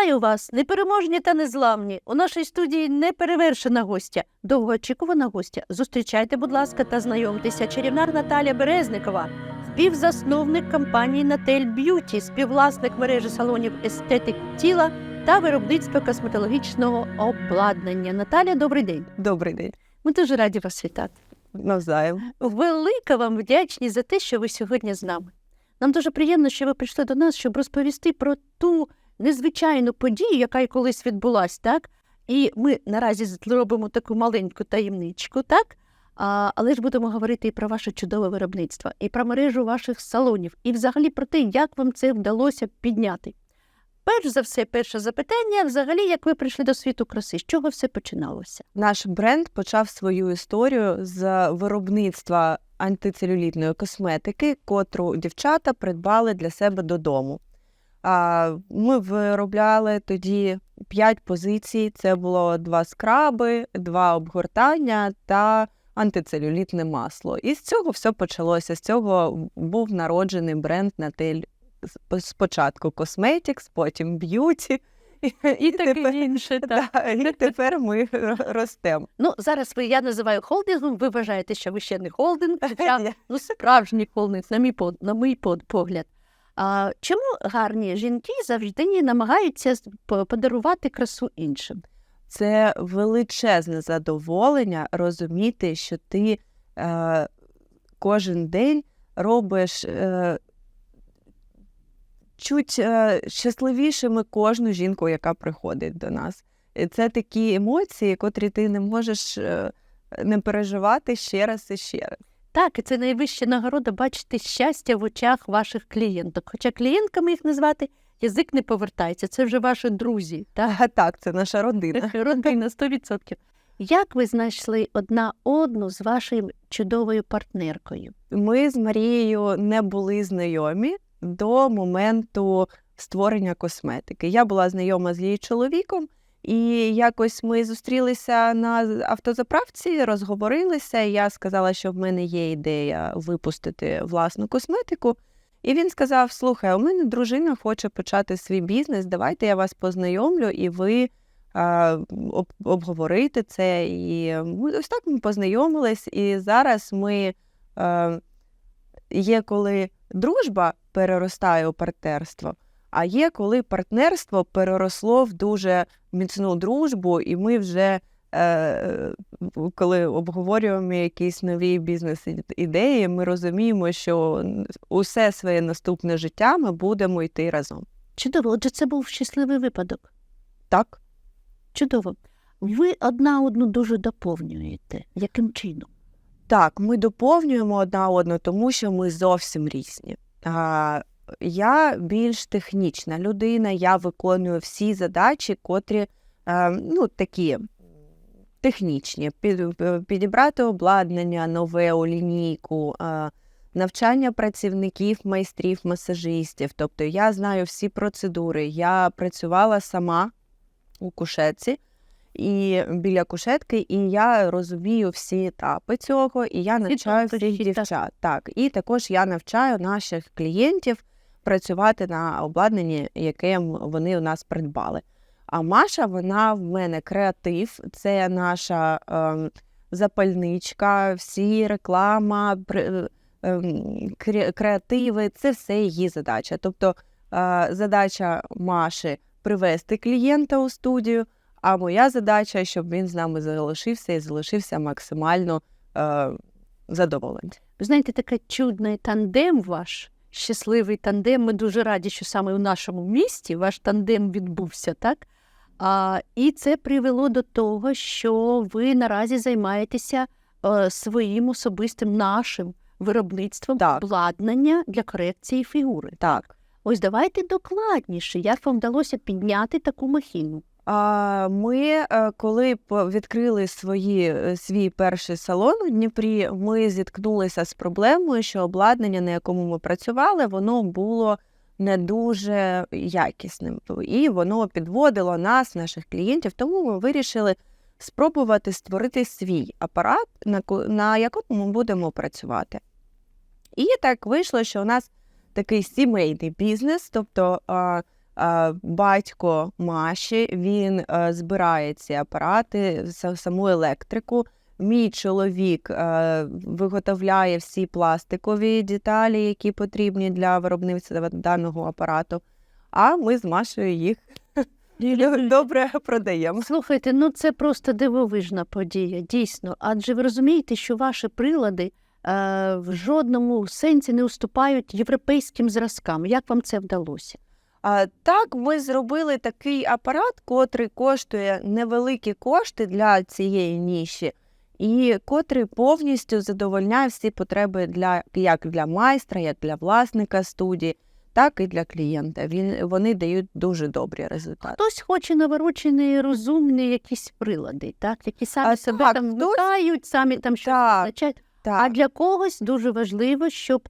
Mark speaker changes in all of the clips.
Speaker 1: Вітаю вас, непереможні та незламні. У нашій студії неперевершена гостя, довгоочікувана гостя. Зустрічайте, будь ласка, та знайомтеся. Чарівна Наталя Березникова, співзасновник компанії Натель Б'юті, співвласник мережі салонів естетик тіла та виробництва косметологічного обладнання. Наталя, добрий день.
Speaker 2: Добрий день.
Speaker 1: Ми дуже раді вас вітати.
Speaker 2: Навзаєм.
Speaker 1: Велика вам вдячність за те, що ви сьогодні з нами. Нам дуже приємно, що ви прийшли до нас, щоб розповісти про ту незвичайну подію, яка й колись відбулась, так? І ми наразі зробимо таку маленьку таємничку, так? А, але ж будемо говорити і про ваше чудове виробництво, і про мережу ваших салонів, і взагалі про те, як вам це вдалося підняти. Перш за все, перше запитання, взагалі, як ви прийшли до світу краси, з чого все починалося?
Speaker 2: Наш бренд почав свою історію з виробництва антицелюлітної косметики, котру дівчата придбали для себе додому. А, Ми виробляли тоді 5 позицій: це було два скраби, два обгортання та антицелюлітне масло. І з цього все почалося. З цього був народжений бренд Натель. Спочатку Cosmetics, потім Beauty. І,
Speaker 1: І таке інше, так.
Speaker 2: Да, і тепер ми ро- ростемо.
Speaker 1: Ну, зараз ви я називаю холдингом, ви вважаєте, що ви ще не холдинг, хоча ну, справжній холдинг, на мій, на мій по- погляд. А, чому гарні жінки завжди намагаються подарувати красу іншим?
Speaker 2: Це величезне задоволення розуміти, що ти е, кожен день робиш е, чуть е, щасливішими кожну жінку, яка приходить до нас. І це такі емоції, котрі ти не можеш е, не переживати ще раз і ще раз.
Speaker 1: Так, і це найвища нагорода бачити щастя в очах ваших клієнток. Хоча клієнтками їх назвати язик не повертається, це вже ваші друзі, так?
Speaker 2: А так, це наша родина.
Speaker 1: родина 100%. Як ви знайшли одна одну з вашою чудовою партнеркою?
Speaker 2: Ми з Марією не були знайомі до моменту створення косметики. Я була знайома з її чоловіком, і якось ми зустрілися на автозаправці, розговорилися. і Я сказала, що в мене є ідея випустити власну косметику. І він сказав: Слухай, у мене дружина хоче почати свій бізнес. Давайте я вас познайомлю, і ви а, об, обговорите це. І ось так ми познайомились. І зараз ми е, є, коли дружба переростає у партнерство, а є, коли партнерство переросло в дуже міцну дружбу, і ми вже. е, Коли обговорюємо якісь нові бізнес-ідеї, ми розуміємо, що усе своє наступне життя ми будемо йти разом.
Speaker 1: Чудово, отже, це був щасливий випадок.
Speaker 2: Так?
Speaker 1: Чудово. Ви одна одну дуже доповнюєте. Яким чином?
Speaker 2: Так, ми доповнюємо одна одну, тому що ми зовсім різні. А, я більш технічна людина, я виконую всі задачі, котрі е, ну, такі технічні. Під, е, підібрати обладнання нове у лінійку, е, навчання працівників, майстрів, масажистів. Тобто я знаю всі процедури. Я працювала сама у кушетці і біля кушетки, і я розумію всі етапи цього, і я навчаю всіх дівчат. Так, і також я навчаю наших клієнтів працювати на обладнанні, яке вони у нас придбали. А Маша, вона в мене креатив, це наша ем, запальничка, всі реклама, при- ем, креативи, це все її задача. Тобто е, задача Маші привести клієнта у студію. А моя задача, щоб він з нами залишився і залишився максимально е, задоволений.
Speaker 1: Ви знаєте, такий чудний тандем ваш, щасливий тандем. Ми дуже раді, що саме у нашому місті ваш тандем відбувся, так? А, і це привело до того, що ви наразі займаєтеся е, своїм особистим нашим виробництвом
Speaker 2: Так.
Speaker 1: обладнання для корекції фігури.
Speaker 2: Так.
Speaker 1: Ось давайте докладніше, як вам вдалося підняти таку махіну.
Speaker 2: Ми, е, коли відкрили свої, е, свій перший салон у Дніпрі, ми зіткнулися з проблемою, що обладнання, на якому ми працювали, воно було не дуже якісним. І воно підводило нас, наших клієнтів. Тому ми вирішили спробувати створити свій апарат, на, ко- якому ми будемо працювати. І так вийшло, що у нас такий сімейний бізнес, тобто батько Маші, він е, збирає ці апарати, саму електрику. Мій чоловік е, виготовляє всі пластикові деталі, які потрібні для виробництва даного апарату. А ми з Машею їх добре продаємо.
Speaker 1: Слухайте, ну це просто дивовижна подія, дійсно. Адже ви розумієте, що ваші прилади е, в жодному сенсі не уступають європейським зразкам. Як вам це вдалося?
Speaker 2: А, так, ми зробили такий апарат, котрий коштує невеликі кошти для цієї ніші, і котрий повністю задовольняє всі потреби для як для майстра, як для власника студії, так і для клієнта. Він вони дають дуже добрі результати.
Speaker 1: Хтось хоче наворочені, розумні якісь прилади, так? які самі
Speaker 2: А,
Speaker 1: себе
Speaker 2: так,
Speaker 1: там
Speaker 2: хтось-
Speaker 1: вмикають, самі там щось
Speaker 2: Так,
Speaker 1: визначають. А для когось дуже важливо, щоб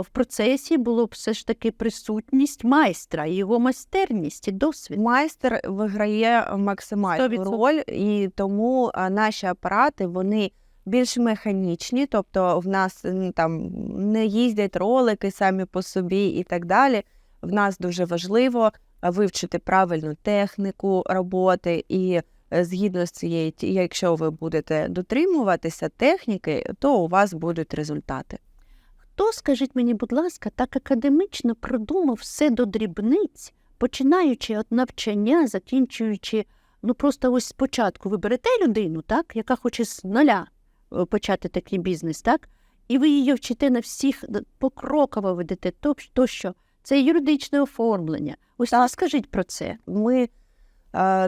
Speaker 1: в процесі було б все ж таки присутність майстра, його майстерність і досвід.
Speaker 2: Майстер виграє максимальну
Speaker 1: 100%.
Speaker 2: роль, і тому наші апарати вони більш механічні, тобто в нас там не їздять ролики самі по собі і так далі. В нас дуже важливо вивчити правильну техніку роботи, і е, згідно з цією, якщо ви будете дотримуватися техніки, то у вас будуть результати.
Speaker 1: Хто, скажіть мені, будь ласка, так академічно продумав все до дрібниць, починаючи від навчання, закінчуючи, ну просто ось спочатку ви берете людину, так, яка хоче з нуля е, почати такий бізнес, так? І ви її вчите на всіх покроково ведете, то, то що це юридичне оформлення. Ось
Speaker 2: Так.
Speaker 1: розкажіть про це.
Speaker 2: ми е,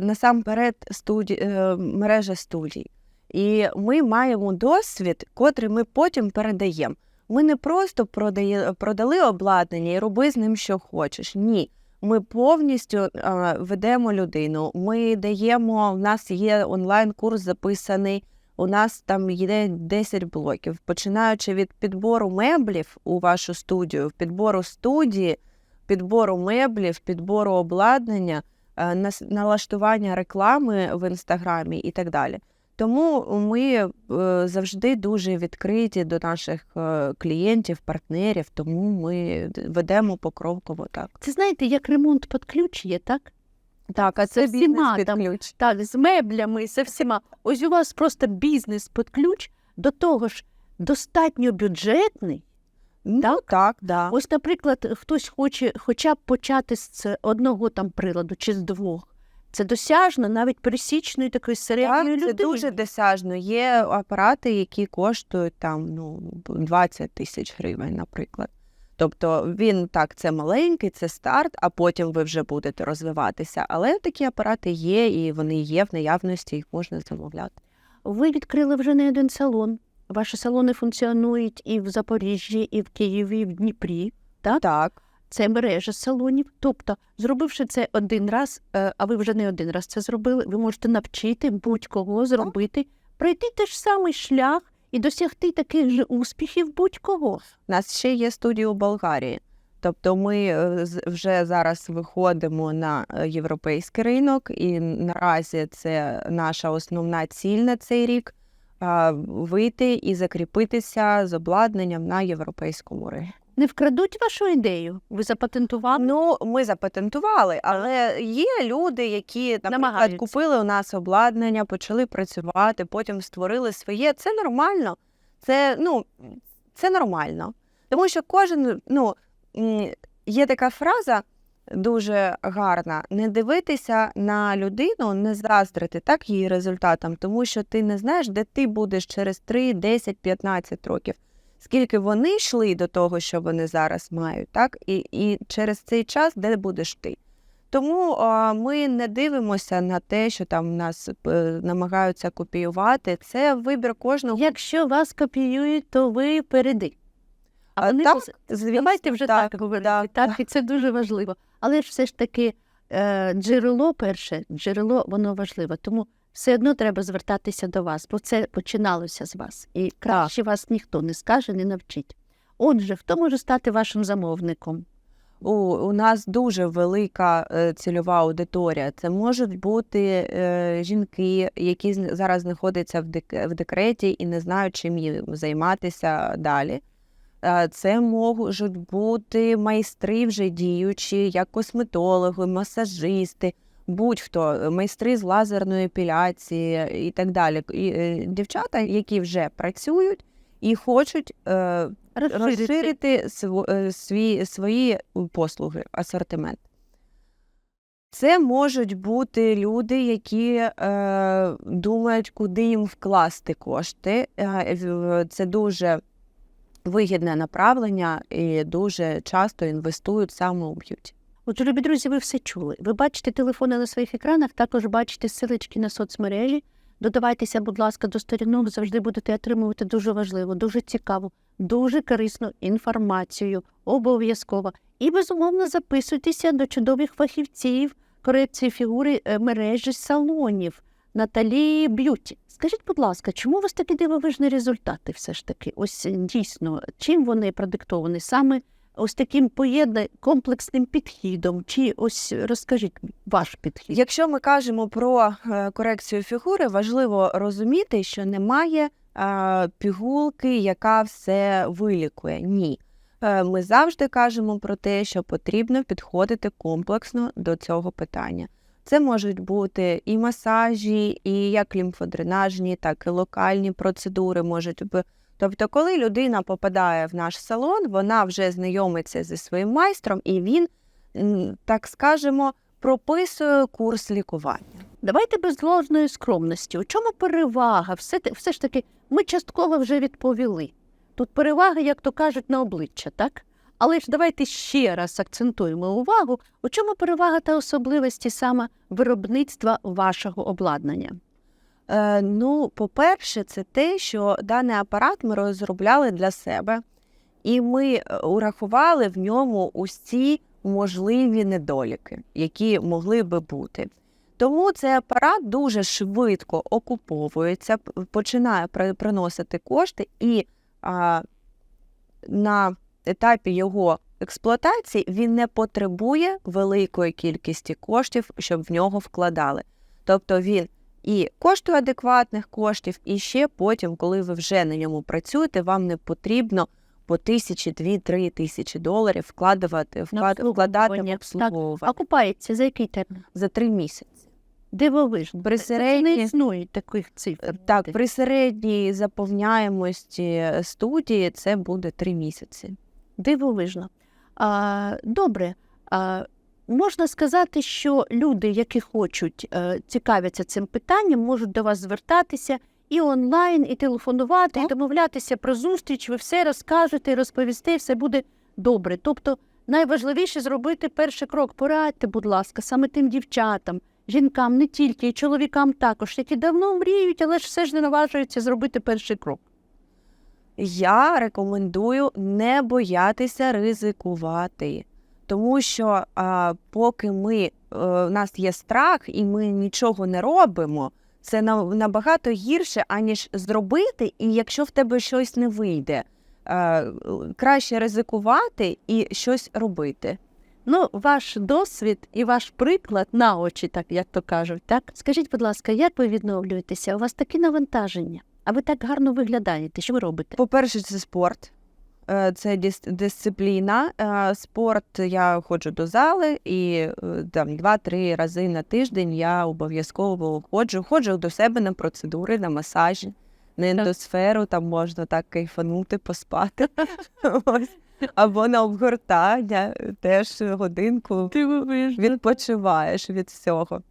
Speaker 2: насамперед студі... е, мережа студій. І ми маємо досвід, котрий ми потім передаємо. Ми не просто продає... продали обладнання і роби з ним, що хочеш. Ні. Ми повністю е, ведемо людину. Ми даємо, в нас є онлайн-курс записаний. У нас там є 10 блоків, починаючи від підбору меблів у вашу студію, підбору студії, підбору меблів, підбору обладнання, е, налаштування реклами в інстаграмі і так далі. Тому ми е, завжди дуже відкриті до наших е, клієнтів, партнерів, тому ми ведемо покроково так.
Speaker 1: Це знаєте, як ремонт під ключ є, так?
Speaker 2: Так, а
Speaker 1: це всіма
Speaker 2: бізнес під
Speaker 1: там
Speaker 2: ключ.
Speaker 1: Так, з меблями, з всіма. Ось у вас просто бізнес під ключ, до того ж достатньо бюджетний.
Speaker 2: Ну,
Speaker 1: так?
Speaker 2: так, да.
Speaker 1: Ось, наприклад, хтось хоче хоча б почати з одного там приладу чи з двох. Це досяжно навіть пересічної такої середньої
Speaker 2: Так, це дуже досяжно. Є апарати, які коштують там ну 20 тисяч гривень, наприклад. Тобто він так, це маленький, це старт, а потім ви вже будете розвиватися. Але такі апарати є, і вони є в наявності, їх можна замовляти.
Speaker 1: Ви відкрили вже не один салон. Ваші салони функціонують і в Запоріжжі, і в Києві, і в Дніпрі. Так?
Speaker 2: Так,
Speaker 1: Це мережа салонів. Тобто, зробивши це один раз, е, а ви вже не один раз це зробили, ви можете навчити будь-кого зробити, пройти той ж самий шлях і досягти таких же успіхів будь-кого.
Speaker 2: у нас ще є студії у Болгарії. Тобто ми е, вже зараз виходимо на е, європейський ринок, і наразі це наша основна ціль на цей рік вийти і закріпитися з обладнанням на європейському ринку.
Speaker 1: Не вкрадуть вашу ідею. Ви запатентували.
Speaker 2: Ну, ми запатентували, але є люди, які, наприклад, купили у нас обладнання, почали працювати, потім створили своє. Це нормально. Це, ну, це нормально. Тому що кожен, ну, є така фраза дуже гарна: не дивитися на людину, не заздрити так її результатам, тому що ти не знаєш, де ти будеш через 3, 10, 15 років. Скільки вони йшли до того, що вони зараз мають, так і, і через цей час, де будеш ти. Тому а, ми не дивимося на те, що там нас е, намагаються копіювати. Це вибір кожного.
Speaker 1: Якщо вас копіюють, то ви переди. А
Speaker 2: А,
Speaker 1: вони
Speaker 2: так, звісно,
Speaker 1: Давайте вже так, говорити, так,
Speaker 2: так,
Speaker 1: і це дуже важливо. Але ж все ж таки е, джерело перше, джерело воно важливе. Тому все одно треба звертатися до вас, бо це починалося з вас. І краще вас ніхто не скаже, не навчить. Отже, хто може стати вашим замовником?
Speaker 2: У, у нас дуже велика е, цільова аудиторія. Це можуть бути е, жінки, які зараз знаходяться в, дек- в декреті і не знають, чим їм займатися далі. Е, Це можуть бути майстри вже діючі, як косметологи, масажисти, будь-хто, е, майстри з лазерної епіляції і так далі. І, е, дівчата, які вже працюють і хочуть е, розширити е, свій, свої послуги, асортимент. Це можуть бути люди, які е, думають, куди їм вкласти кошти. Це дуже вигідне направлення і дуже часто інвестують саме у б'юті.
Speaker 1: Отже, любі друзі, ви все чули. Ви бачите телефони на своїх екранах, також бачите силочки на соцмережі. Додавайтеся, будь ласка, до сторінок, завжди будете отримувати дуже важливу, дуже цікаву, дуже корисну інформацію. Обов'язково. І безумовно записуйтеся до чудових фахівців корекції фігури е, мережі салонів Наталії Б'юті. Скажіть, будь ласка, чому у вас такі дивовижні результати все ж таки? Ось дійсно, чим вони продиктовані? Саме ось таким поєднаним комплексним підхідом? Чи ось розкажіть ваш підхід?
Speaker 2: Якщо ми кажемо про е, корекцію фігури, важливо розуміти, що немає е, пігулки, яка все вилікує. Ні. Е, Ми завжди кажемо про те, що потрібно підходити комплексно до цього питання. Це можуть бути і масажі, і як лімфодренажні, так і локальні процедури можуть. Тобто, коли людина попадає в наш салон, вона вже знайомиться зі своїм майстром, і він, так скажемо, прописує курс лікування.
Speaker 1: Давайте без ложної скромності. У чому перевага? Все, все ж таки, ми частково вже відповіли. Тут перевага, як то кажуть, на обличчя, так? Але ж давайте ще раз акцентуємо увагу, у чому перевага та особливості саме виробництва вашого обладнання.
Speaker 2: Е, ну, по-перше, це те, що даний апарат ми розробляли для себе, і ми е, урахували в ньому усі можливі недоліки, які могли би бути. Тому цей апарат дуже швидко окуповується, починає приносити кошти, і а, на етапі його експлуатації він не потребує великої кількості коштів, щоб в нього вкладали. Тобто він і коштує адекватних коштів, і ще потім, коли ви вже на ньому працюєте, вам не потрібно по тисячі, дві, три тисячі доларів вкладувати, вклад, вкладати в
Speaker 1: обслуговування.
Speaker 2: обслуговування
Speaker 1: Окупається за який термін?
Speaker 2: за три місяці.
Speaker 1: Дивовижно.
Speaker 2: При
Speaker 1: це не існує таких цифр.
Speaker 2: Так, при середній заповняємості студії це буде три місяці.
Speaker 1: Дивовижно. А, добре. А, можна сказати, що люди, які хочуть, е, цікавляться цим питанням, можуть до вас звертатися і онлайн, і телефонувати, і домовлятися про зустріч. Ви все розкажете, розповісте, все буде добре. Тобто найважливіше зробити перший крок. Порадьте, будь ласка, саме тим дівчатам, жінкам, не тільки, і чоловікам також, які давно мріють, але ж все ж не наважуються зробити перший крок.
Speaker 2: Я рекомендую не боятися ризикувати, тому що а, поки ми, е, у нас є страх і ми нічого не робимо, це на- набагато гірше, аніж зробити, і якщо в тебе щось не вийде. Е, краще ризикувати і щось робити.
Speaker 1: Ну, ваш досвід і ваш приклад на очі, так як то кажуть, так? Скажіть, будь ласка, як ви відновлюєтеся? У вас такі навантаження, а ви так гарно виглядаєте. Що ви робите?
Speaker 2: По-перше, це спорт. Е, Це дис- дисципліна. Е, Спорт я ходжу до зали і е, там два-три рази на тиждень я обов'язково ходжу. Ходжу до себе на процедури, на масажі, на ендосферу, там можна так кайфанути, поспати. Ось. Або на обгортання теж годинку відпочиваєш від всього.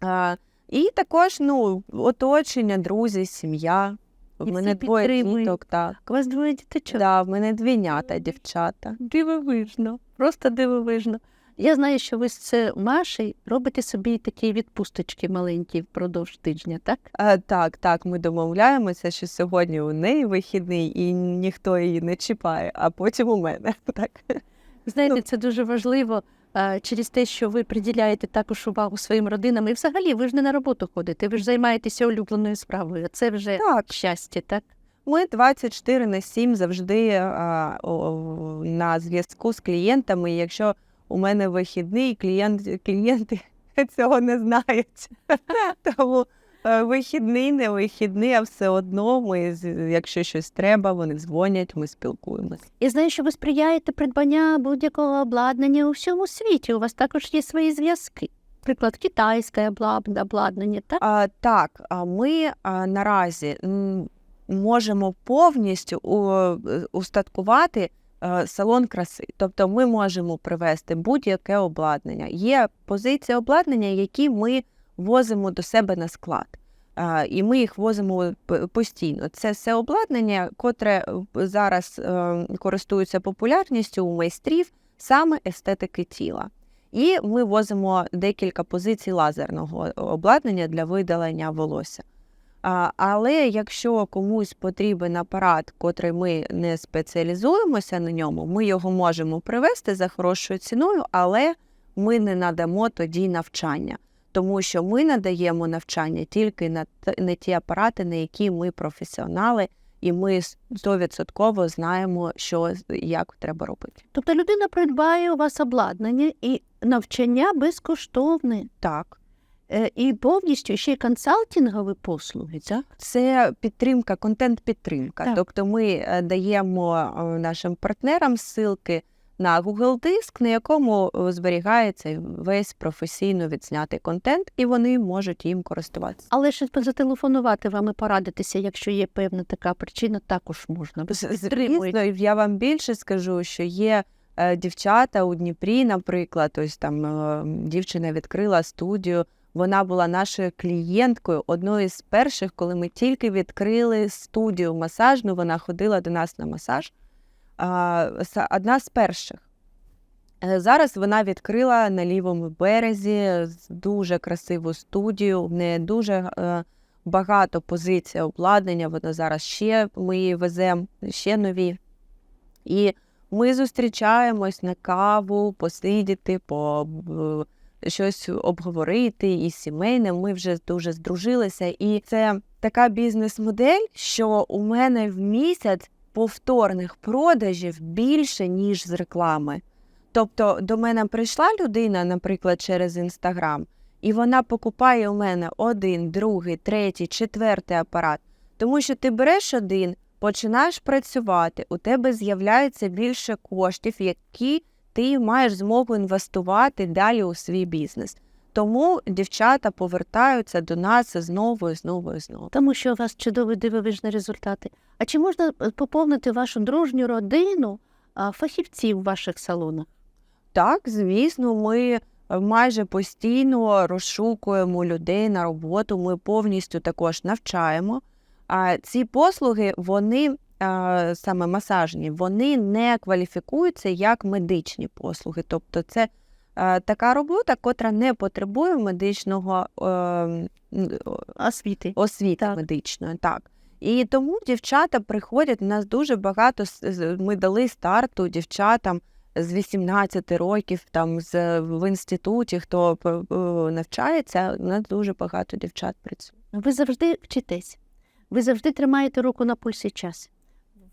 Speaker 2: А, і також ну, оточення, друзі, сім'я. В
Speaker 1: І
Speaker 2: мене двоє
Speaker 1: підтримують.
Speaker 2: діток, так.
Speaker 1: У вас двоє діточок?
Speaker 2: Да, в мене двійнята, дівчата.
Speaker 1: Дивовижно, просто дивовижно. Я знаю, що ви з Машею робите собі такі відпусточки маленькі впродовж тижня, так?
Speaker 2: А, так, так, ми домовляємося, що сьогодні у неї вихідний і ніхто її не чіпає, а потім у мене. Так.
Speaker 1: Знаєте,
Speaker 2: Ну.
Speaker 1: це дуже важливо через те, що ви приділяєте також увагу своїм родинам. І взагалі ви ж не на роботу ходите, ви ж займаєтеся улюбленою справою. Це вже
Speaker 2: так,
Speaker 1: щастя, так?
Speaker 2: ми 24 на 7 завжди а, о, на зв'язку з клієнтами. Якщо у мене вихідний, клієнт, клієнти цього не знають. Тому Вихідний, не вихідний, а все одно ми, якщо щось треба, вони дзвонять, ми спілкуємося.
Speaker 1: І знаю, що ви сприяєте придбання будь-якого обладнання у всьому світі. У вас також є свої зв'язки. Приклад, китайське обладнання, так?
Speaker 2: А, так, а ми а, наразі можемо повністю у, е, устаткувати е, салон краси. Тобто ми можемо привезти будь-яке обладнання. Є позиції обладнання, які ми возимо до себе на склад. І ми їх возимо постійно. Це все обладнання, котре зараз е, користується популярністю у майстрів саме естетики тіла. І ми возимо декілька позицій лазерного обладнання для видалення волосся. Але якщо комусь потрібен апарат, котрий ми не спеціалізуємося на ньому, ми його можемо привезти за хорошою ціною, але ми не надамо тоді навчання, тому що ми надаємо навчання тільки на, на ті апарати, на які ми професіонали, і ми 100% знаємо, що як треба робити.
Speaker 1: Тобто людина придбає у вас обладнання і навчання безкоштовне.
Speaker 2: Так.
Speaker 1: Е, І повністю ще й консалтингові послуги, так?
Speaker 2: Це підтримка, контент-підтримка.
Speaker 1: Так.
Speaker 2: Тобто ми е, даємо е, нашим партнерам ссылки на Google Диск, на якому е, зберігається весь професійно відзнятий контент, і вони можуть їм користуватися.
Speaker 1: Але ж зателефонувати вам і порадитися, якщо є певна така причина, також можна.
Speaker 2: Звісно, я вам більше скажу, що є е, дівчата у Дніпрі, наприклад, ось там е, дівчина відкрила студію. Вона була нашою клієнткою, одною з перших, коли ми тільки відкрили студію масажну. Вона ходила до нас на масаж. Одна з перших. Е, Зараз вона відкрила на лівому березі дуже красиву студію. В неї дуже е, багато позицій обладнання. Воно зараз ще ми її веземо, ще нові. І ми зустрічаємось на каву, посидіти, по щось обговорити і сімейне. Ми вже дуже здружилися. І це така бізнес-модель, що у мене в місяць повторних продажів більше, ніж з реклами. Тобто до мене прийшла людина, наприклад, через інстаграм, і вона покупає у мене один, другий, третій, четвертий апарат. Тому що ти береш один, починаєш працювати, у тебе з'являється більше коштів, які ти маєш змогу інвестувати далі у свій бізнес. Тому дівчата повертаються до нас знову і знову і знову.
Speaker 1: Тому що у вас чудові дивовижні результати. А чи можна е, поповнити вашу дружню родину фахівців в ваших салонах?
Speaker 2: Так, звісно, ми е, майже постійно розшукуємо людей на роботу. Ми повністю також навчаємо. А ці послуги, вони саме масажні, вони не кваліфікуються як медичні послуги. Тобто, це така робота, котра не потребує медичного е,
Speaker 1: Освіти.
Speaker 2: освіти
Speaker 1: Так.
Speaker 2: медичної. Так. І тому дівчата приходять. У нас дуже багато ми дали старту дівчатам з 18 років, там з в інституті, хто е, навчається. У нас дуже багато дівчат працює.
Speaker 1: Ви завжди вчитесь. Ви завжди тримаєте руку на пульсі час.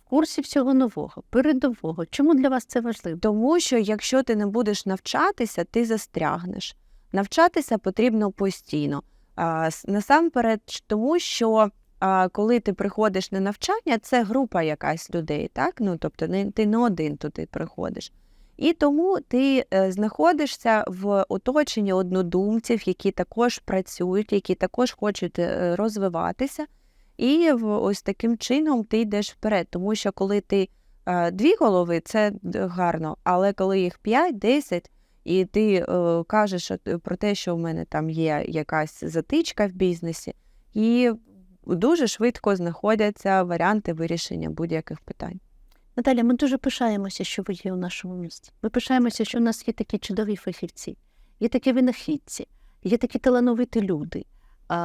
Speaker 1: Курсі всього нового, передового. Чому для вас це важливо?
Speaker 2: Тому що якщо ти не будеш навчатися, ти застрягнеш. Навчатися потрібно постійно. А, насамперед, тому що а, коли ти приходиш на навчання, це група якась людей, так? Ну, тобто не, ти не один туди приходиш. І тому ти е, знаходишся в оточенні однодумців, які також працюють, які також хочуть е, розвиватися. І ось таким чином ти йдеш вперед. Тому що коли ти е, дві голови, це гарно, але коли їх 5-10, і ти е, кажеш про те, що в мене там є якась затичка в бізнесі, і дуже швидко знаходяться варіанти вирішення будь-яких питань.
Speaker 1: Наталя, ми дуже пишаємося, що ви є у нашому місті. Ми пишаємося, що у нас є такі чудові фахівці, є такі винахідці, є такі талановиті люди,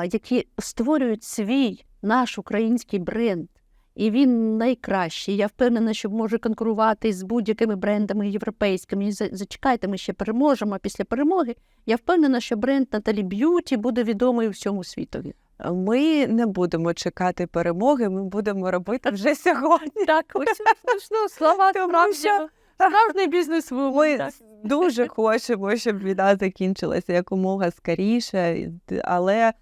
Speaker 1: які створюють свій наш український бренд. І він найкращий. Я впевнена, що може конкурувати з будь-якими брендами європейськими. І зачекайте, ми ще переможемо. А після перемоги я впевнена, що бренд Наталі Б'юті буде відомий у всьому світові.
Speaker 2: Ми не будемо чекати перемоги, ми будемо робити вже сьогодні.
Speaker 1: Так, ось ну, слова справжнього. Справжній бізнес
Speaker 2: Ми дуже хочемо, щоб війна закінчилася якомога скоріше, але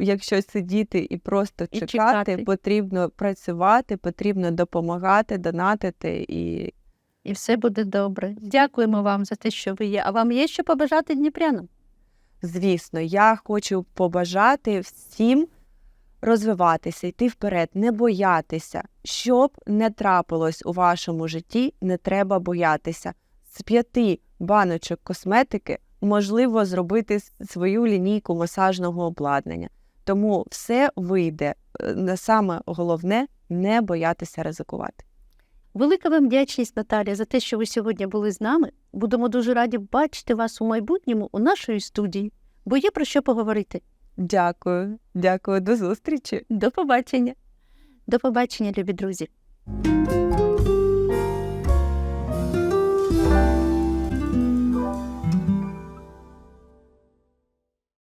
Speaker 2: якщо сидіти і просто
Speaker 1: І
Speaker 2: чекати,
Speaker 1: чекати.
Speaker 2: потрібно працювати, потрібно допомагати, донатити і
Speaker 1: І все буде добре. Дякуємо вам за те, що ви є. А вам є що побажати дніпрянам?
Speaker 2: Звісно, я хочу побажати всім розвиватися, йти вперед, не боятися. Щоб не трапилось у вашому житті, не треба боятися. З п'яти баночок косметики можливо зробити свою лінійку масажного обладнання. Тому все вийде. Е, На саме головне не боятися ризикувати.
Speaker 1: Велика вам вдячність, Наталія, за те, що ви сьогодні були з нами. Будемо дуже раді бачити вас у майбутньому у нашій студії, бо є про що поговорити.
Speaker 2: Дякую, дякую, до зустрічі.
Speaker 1: До побачення. До побачення, любі друзі.